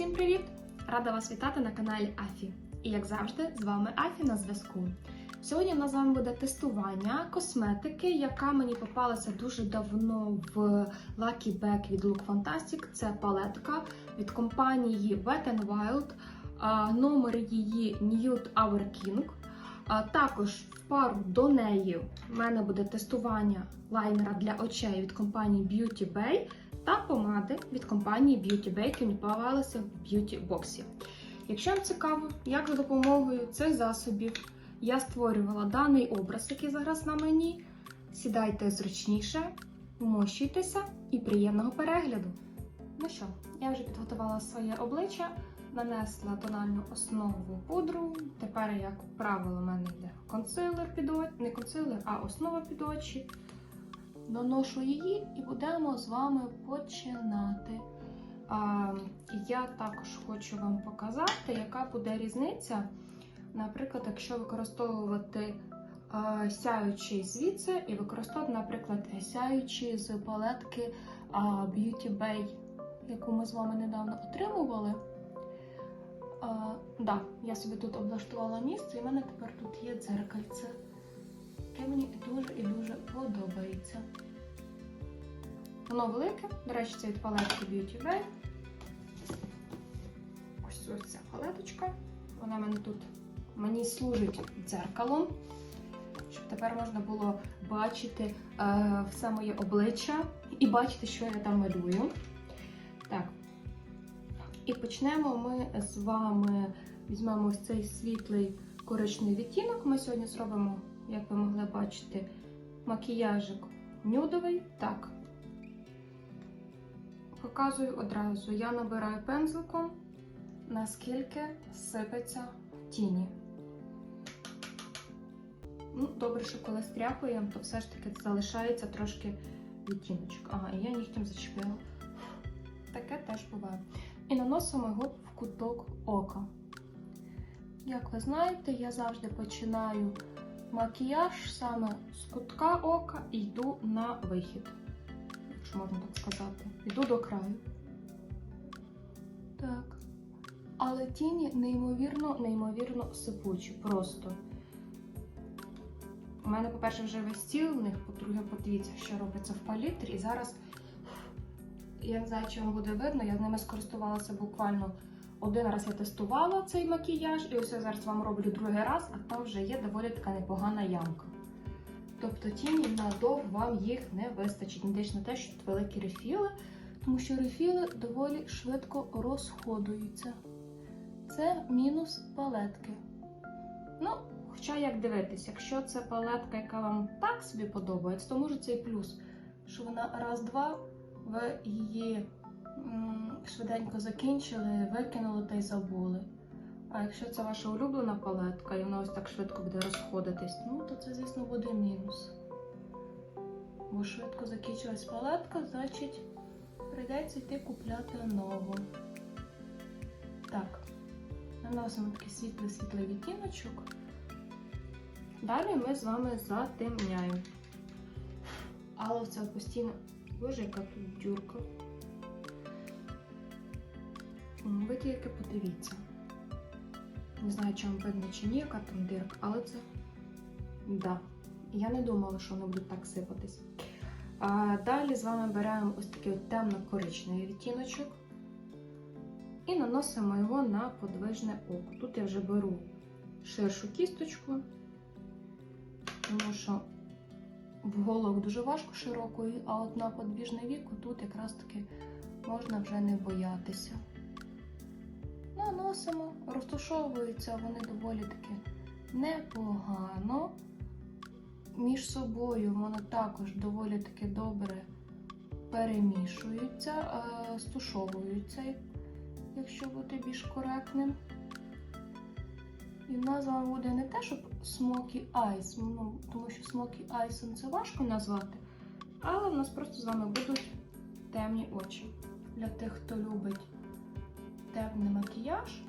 Всім привіт! Рада вас вітати на каналі Афі. І як завжди, з вами Афі на зв'язку. Сьогодні в нас з вами буде тестування косметики, яка мені попалася дуже давно в Lucky Bag від Look Fantastic. Це палетка від компанії Wet n Wild. Номер її Nude Our King. Також пару до неї в мене буде тестування лайнера для очей від компанії Beauty Bay та помади від компанії Beauty Bay, які в Beauty Box. Якщо вам цікаво, як за допомогою цих засобів я створювала даний образ, який зараз на мені, сідайте зручніше, вмощуйтеся і приємного перегляду. Ну що, я вже підготувала своє обличчя, нанесла тональну основу пудру. Тепер, як правило, в мене йде консилер під очі, не консилер, а основа під очі. Наношу її і будемо з вами починати. Я також хочу вам показати, яка буде різниця. Наприклад, якщо використовувати сяючий звідси і використовувати, наприклад, сяючий з палетки Beauty Bay, яку ми з вами недавно отримували. А, да, я собі тут облаштувала місце, і в мене тепер тут є дзеркальце, яке мені дуже і дуже подобається. Воно велике, до речі, це від палетки Beauty Bay. Ось ось ця палеточка. Вона мене тут мені служить дзеркалом, щоб тепер можна було бачити е, все моє обличчя і бачити, що я там малюю. Так. І почнемо ми з вами візьмемо ось цей світлий коричневий відтінок. Ми сьогодні зробимо, як ви могли бачити, макіяжик нюдовий. Так. Показую одразу. Я набираю пензликом, наскільки сипеться тіні. Ну, Добре, що коли стряпуємо, то все ж таки залишається трошки відтіночок. Ага, і я нігтем зачепила. Таке теж буває. І наносимо його в куток ока. Як ви знаєте, я завжди починаю макіяж саме з кутка ока і йду на вихід якщо можна так сказати. Йду до краю. Так. Але тіні неймовірно, неймовірно сипучі. Просто. У мене, по-перше, вже весь стіл, в них, по-друге, подивіться, що робиться в палітрі. І зараз, я не знаю, чи вам буде видно, я з ними скористувалася буквально один раз я тестувала цей макіяж, і ось я зараз вам роблю другий раз, а там вже є доволі така непогана ямка. Тобто тіні надовго вам їх не вистачить. Не на те, що тут великі рефіли, тому що рефіли доволі швидко розходуються. Це мінус палетки. Ну, хоча як дивитись, якщо це палетка, яка вам так собі подобається, то може це і плюс, що вона раз-два, ви її швиденько закінчили, викинули та й забули. А якщо це ваша улюблена палетка, і вона ось так швидко буде розходитись, ну то це, звісно, буде мінус. Бо швидко закінчилась палетка, значить прийдеться йти купляти нову. Так, наносимо такий світлий-світлий відтіночок. Далі ми з вами затемняємо. Але це постійно. Боже, яка тут дюрка. Ви тільки подивіться. Не знаю, чи вам видно чи ні, яка там дирка, але це. Да. Я не думала, що воно буде так сипатись. А Далі з вами беремо ось такий темно-коричневий відтіночок і наносимо його на подвижне око. Тут я вже беру ширшу кісточку, тому що в голову дуже важко широкою, а от на подвіжне віко тут якраз таки можна вже не боятися наносимо, розташовуються вони доволі таки непогано. Між собою вони також доволі таки добре перемішуються, е, стушовуються, якщо бути більш коректним. І з буде не те, щоб Smoky Eyes, ну, тому що Smoky Eyes це важко назвати, але в нас просто з вами будуть темні очі. Для тих, хто любить макіяж.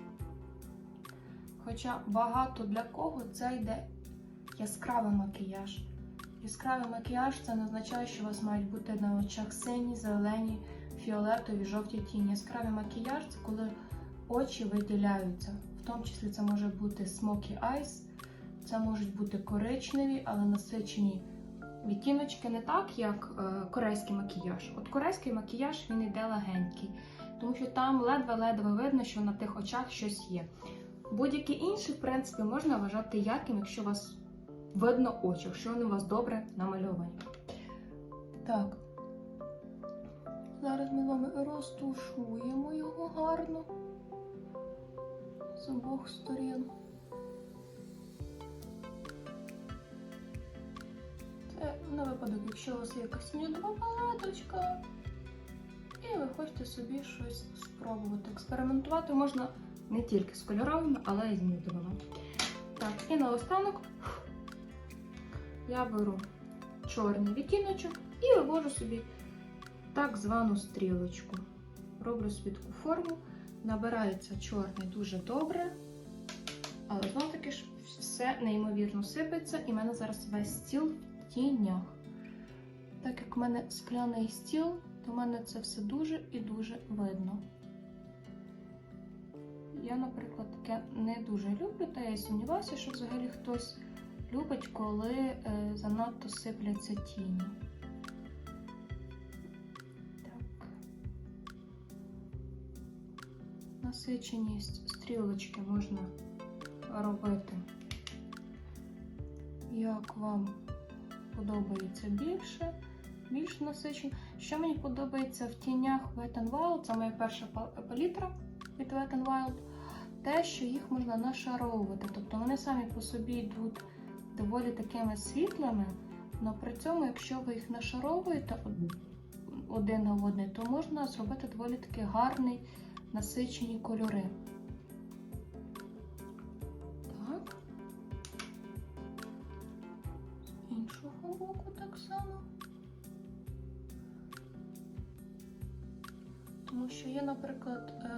Хоча багато для кого це йде яскравий макіяж. Яскравий макіяж це не означає, що у вас мають бути на очах сині, зелені, фіолетові, жовті тіні. Яскравий макіяж це коли очі виділяються. В тому числі це може бути smoky eyes, це можуть бути коричневі, але насичені відтіночки не так, як е, корейський макіяж. От корейський макіяж він йде легенький, тому що там ледве-ледве видно, що на тих очах щось є. Будь-які інші, в принципі, можна вважати ярким, якщо у вас видно очі, якщо вони у вас добре намальовані. Так. Зараз ми вами розтушуємо його гарно з обох сторін. Це на випадок, якщо у вас є якась нюдова палеточка, і ви хочете собі щось спробувати. Експериментувати можна не тільки з кольоровими, але й з нюдовими. Так, і наостанок я беру чорний відтіночок і вивожу собі так звану стрілочку. Роблю собі форму, набирається чорний дуже добре, але знову таки ж все неймовірно сипеться, і в мене зараз весь стіл в тінях. Так як в мене скляний стіл, в мене це все дуже і дуже видно. Я, наприклад, таке не дуже люблю, та я сумніваюся, що взагалі хтось любить, коли е, занадто сипляться тіні. Так. Насиченість стрілочки можна робити, як вам подобається більше, більш насичено. Що мені подобається в тінях Wet n Wild, це моя перша палітра від Wet n Wild, те, що їх можна нашаровувати. Тобто вони самі по собі йдуть доволі такими світлими, але при цьому, якщо ви їх нашаровуєте один на один, то можна зробити доволі таки гарний насичені кольори. Так. З іншого боку так само. Тому що є, наприклад, е,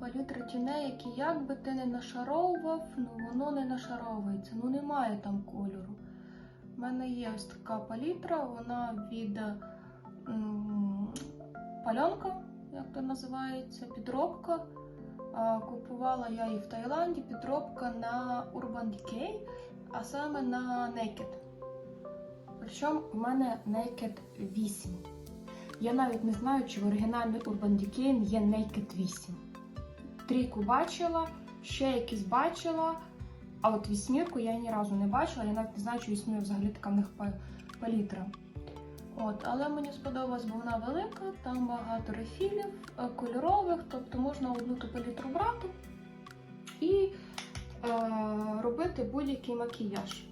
палітри тіней, які як би ти не нашаровував, ну воно не нашаровується, ну немає там кольору. У мене є ось така палітра, вона від пальонка, як то називається, підробка. Купувала я її в Таїланді, підробка на Urban Decay, а саме на Naked. Причому в мене Naked 8. Я навіть не знаю, чи в оригінальний Urban Decay є Naked 8. Трійку бачила, ще якісь бачила, а от вісьмірку я ні разу не бачила, я навіть не знаю, чи існує взагалі така в них палітра. От, але мені сподобалась, бо вона велика, там багато рефілів, е, кольорових, тобто можна одну ту палітру брати і е, робити будь-який макіяж.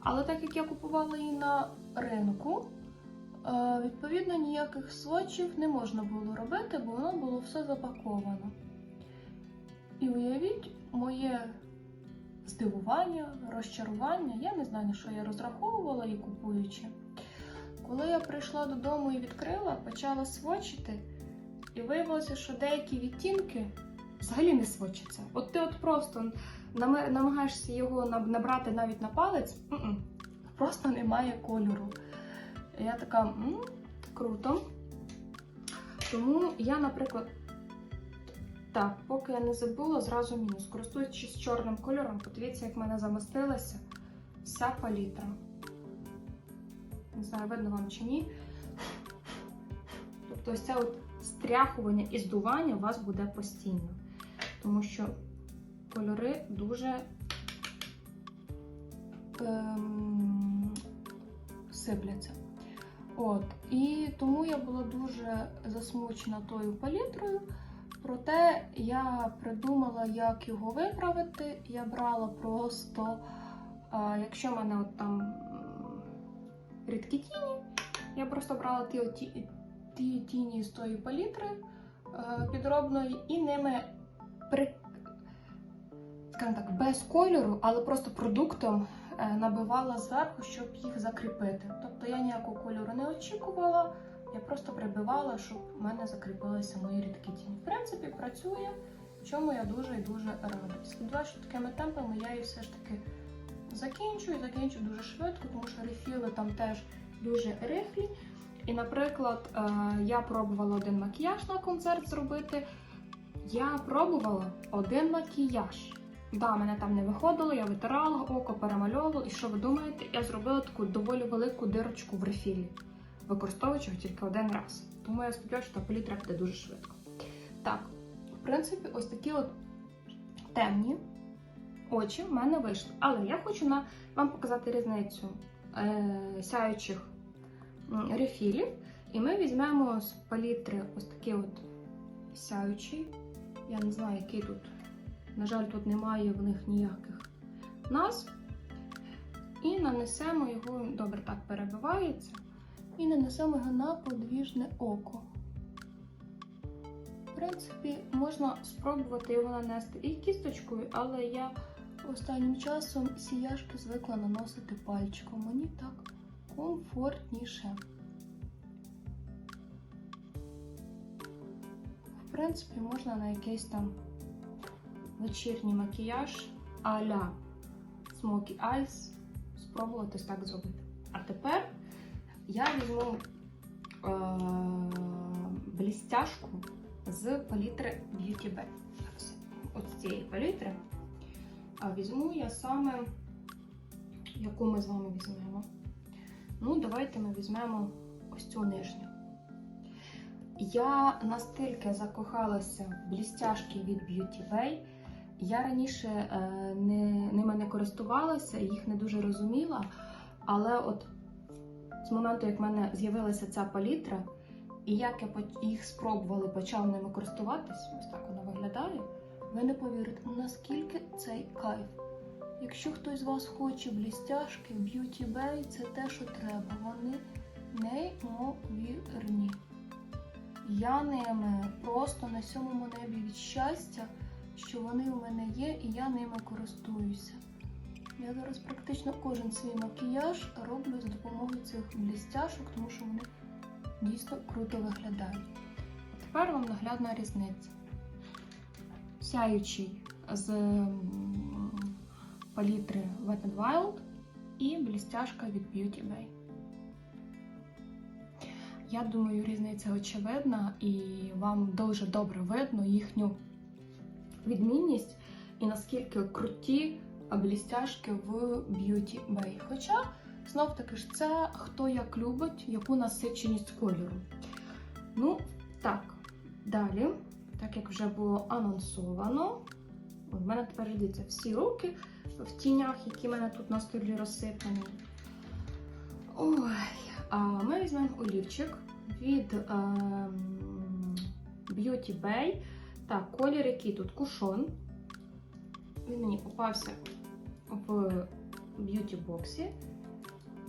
Але так як я купувала її на ринку, відповідно ніяких сводчів не можна було робити, бо воно було все запаковано. І уявіть моє здивування, розчарування, я не знаю, на що я розраховувала її купуючи. Коли я прийшла додому і відкрила, почала свочити, і виявилося, що деякі відтінки взагалі не свочаться. От ти от просто намагаєшся його набрати навіть на палець, просто немає кольору. Я така, м круто. Тому я, наприклад, так, поки я не забула, зразу мінус. Користуючись чорним кольором, подивіться, як в мене замостилася вся палітра. Не знаю, видно вам чи ні. Тобто ось це от стряхування і здування у вас буде постійно. Тому що кольори дуже ем, сипляться. От. І тому я була дуже засмучена тою палітрою. Проте я придумала, як його виправити. Я брала просто, якщо в мене от там рідкі тіні, я просто брала ті, ті, ті тіні з тої палітри е, підробної і ними при, так, без кольору, але просто продуктом набивала зверху, щоб їх закріпити. Тобто я ніякого кольору не очікувала, я просто прибивала, щоб в мене закріпилися мої рідкі тіні. В принципі, працює, в чому я дуже і дуже рада. Сподіваюся, такими темпами я її все ж таки закінчу і закінчу дуже швидко, тому що рефіли там теж дуже рихлі. І, наприклад, е, я пробувала один макіяж на концерт зробити. Я пробувала один макіяж. Да, мене там не виходило, я витирала око, перемальовувала. І що ви думаєте? Я зробила таку доволі велику дирочку в рефілі, використовуючи його тільки один раз. Тому я сподіваюся, що палітра піде дуже швидко. Так, в принципі, ось такі от темні очі в мене вийшли. Але я хочу на, вам показати різницю е, сяючих рефілів. І ми візьмемо з палітри ось такий от сяючий. Я не знаю, який тут. На жаль, тут немає в них ніяких назв. І нанесемо його, добре, так перебивається. І нанесемо його на подвіжне око. В принципі, можна спробувати його нанести і кісточкою, але я останнім часом сіяшки звикла наносити пальчиком. Мені так комфортніше. В принципі, можна на якийсь там вечірній макіяж а-ля Smoky Eyes спробувати так зробити. А тепер я візьму е- блістяшку з палітри Beauty Bay. От з цієї палітри. А візьму я саме, яку ми з вами візьмемо. Ну, давайте ми візьмемо ось цю нижню. Я настільки закохалася в блістяшки від Beauty Bay. Я раніше е, не, ними не користувалася, їх не дуже розуміла. Але от з моменту, як в мене з'явилася ця палітра, і як я їх спробувала і почала ними користуватись, ось так вона виглядає. Ви не повірите, наскільки цей кайф. Якщо хтось з вас хоче блістяшки, Beauty Bay це те, що треба. Вони неймовірні. Я ними просто на сьомому небі від щастя, що вони у мене є, і я ними користуюся. Я зараз практично кожен свій макіяж роблю за допомогою цих блістяшок, тому що вони дійсно круто виглядають. Тепер вам наглядна різниця. Сяючий з палітри Wet n Wild і блістяшка від Beauty Bay. Я думаю, різниця очевидна, і вам дуже добре видно їхню відмінність і наскільки круті блістяшки в Beauty Bay. Хоча, знов таки ж, це хто як любить, яку насиченість кольору. Ну, так, далі, так як вже було анонсовано, в мене тепер йдеться всі руки в тінях, які в мене тут на столі розсипані. Ой, а ми візьмемо олівчик від ем, Beauty Bay. Так, колір який тут кушон. Він мені попався в б'юті боксі.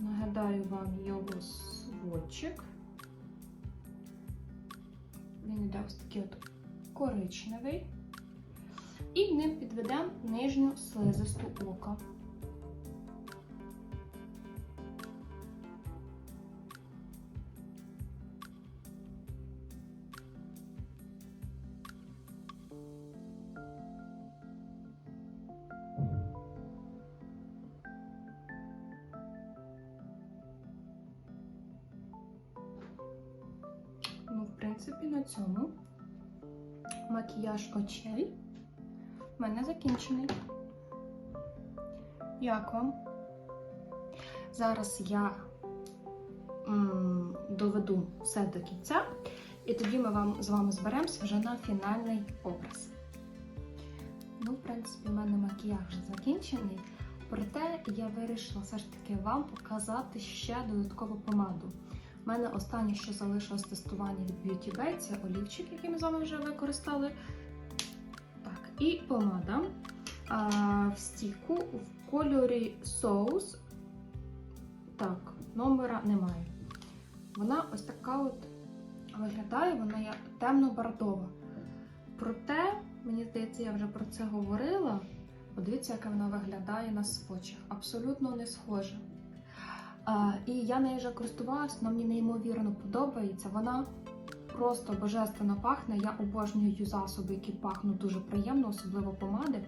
Нагадаю вам його сводчик. Він йде ось такий от коричневий. І ним підведемо нижню слизисту ока. Принципі, на цьому макіяж очей в мене закінчений. Як вам? Зараз я доведу все до кінця, і тоді ми вам, з вами зберемося вже на фінальний образ. Ну, в принципі, в мене макіяж закінчений. Проте я вирішила все ж таки вам показати ще додаткову помаду. У мене останнє, що залишилось тестування від Beauty Bay, це олівчик, який ми з вами вже використали. Так, і помада а, в стіку в кольорі соус. Так, номера немає. Вона ось така от виглядає, вона є темно-бордова. Проте, мені здається, я вже про це говорила. Подивіться, яка вона виглядає на свочах. Абсолютно не схожа. І я нею вже користувалася, вона мені неймовірно подобається. Вона просто божественно пахне. Я обожнюю засоби, які пахнуть дуже приємно, особливо помади.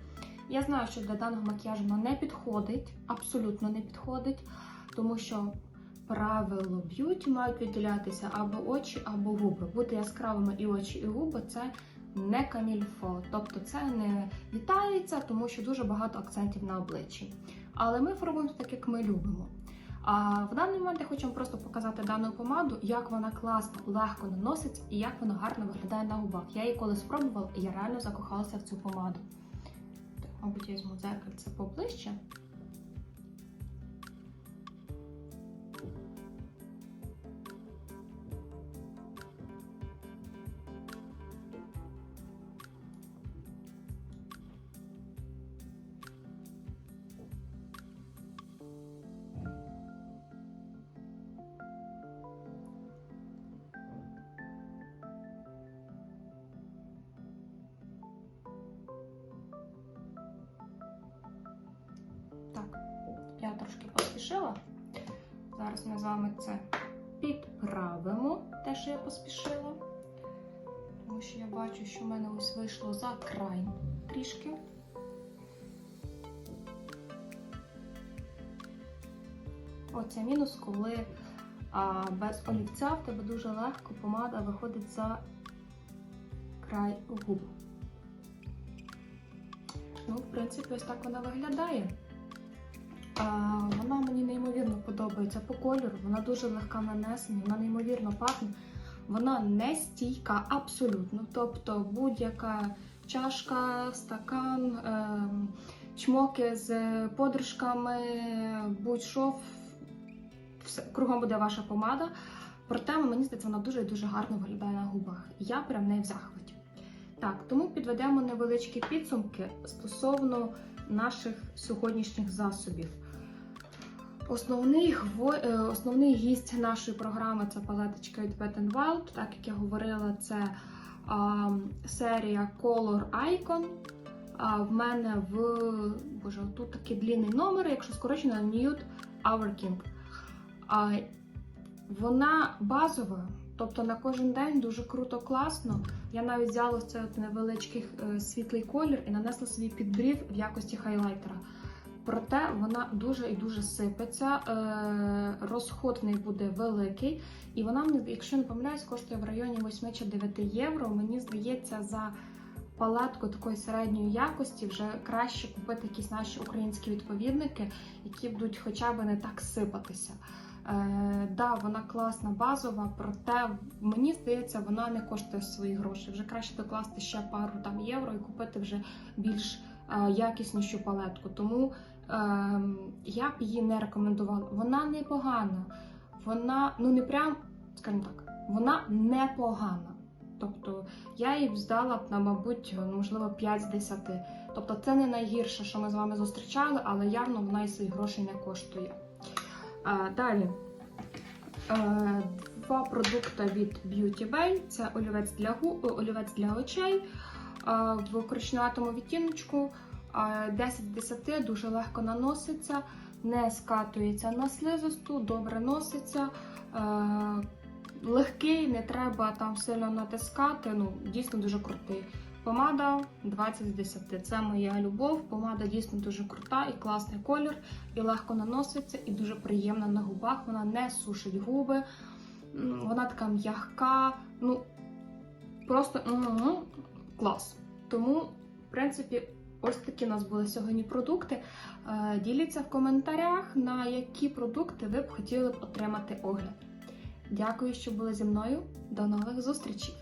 Я знаю, що для даного макіяжу вона не підходить, абсолютно не підходить, тому що правило б'юті мають виділятися або очі, або губи. Бути яскравими і очі, і губи це не камільфо, тобто це не вітається, тому що дуже багато акцентів на обличчі. Але ми фарбуємо так, як ми любимо. А в даний момент я хочу вам просто показати дану помаду, як вона класно, легко наноситься і як вона гарно виглядає на губах. Я її коли спробувала, і я реально закохалася в цю помаду. Так, мабуть, я візьму дзеркальце поближче. Поспішила. Зараз ми з вами це підправимо, те, що я поспішила. Тому що я бачу, що в мене ось вийшло за край трішки. Оце мінус, коли а, без олівця в тебе дуже легко помада виходить за край губ. Ну, в принципі, ось так вона виглядає. Вона мені неймовірно подобається по кольору, вона дуже легка в нанесенні, вона неймовірно пахне. Вона не стійка абсолютно. Тобто будь-яка чашка, стакан, ем, чмоки з подружками, будь-що, кругом буде ваша помада. Проте, мені здається, вона дуже і дуже гарно виглядає на губах. Я прям нею в захваті. Так, тому підведемо невеличкі підсумки стосовно наших сьогоднішніх засобів. Основний, е, основний гість нашої програми це палеточка від Wet n Wild. Так як я говорила, це а, серія Color Icon. А, в мене в боже, тут такий длінний номер, якщо скорочено Nude Our King. А, вона базова, тобто на кожен день дуже круто, класно. Я навіть взяла цей невеличкий е, світлий колір і нанесла собі під в якості хайлайтера. Проте вона дуже і дуже сипеться, е, розход в неї буде великий, і вона якщо не помиляюсь, коштує в районі 8 чи 9 євро. Мені здається, за палетку такої середньої якості вже краще купити якісь наші українські відповідники, які будуть хоча б не так сипатися. Е, да, вона класна, базова, проте мені здається, вона не коштує свої гроші. Вже краще докласти ще пару там євро і купити вже більш якіснішу палетку. Тому е, я б її не рекомендувала. Вона непогана, вона ну не прям, скажімо так, вона непогана. Тобто я їй б здала б на, мабуть, можливо, 5 з 10. Тобто це не найгірше, що ми з вами зустрічали, але явно вона і своїх грошей не коштує. А, далі Е, два продукти від Beauty Bay. Це олівець для гу... олівець для очей е, в коричневатому відтіночку. Е, 10 з 10 дуже легко наноситься, не скатується на слизисту, добре носиться. Е, Легкий, не треба там сильно натискати. Ну, дійсно дуже крутий. Помада 20 з 10. Це моя любов. Помада дійсно дуже крута і класний колір, і легко наноситься, і дуже приємна на губах. Вона не сушить губи, вона така м'ягка. Ну просто м-м-м, клас. Тому, в принципі, ось такі у нас були сьогодні продукти. Е, Діліться в коментарях, на які продукти ви б хотіли б отримати огляд. Дякую, що були зі мною. До нових зустрічей!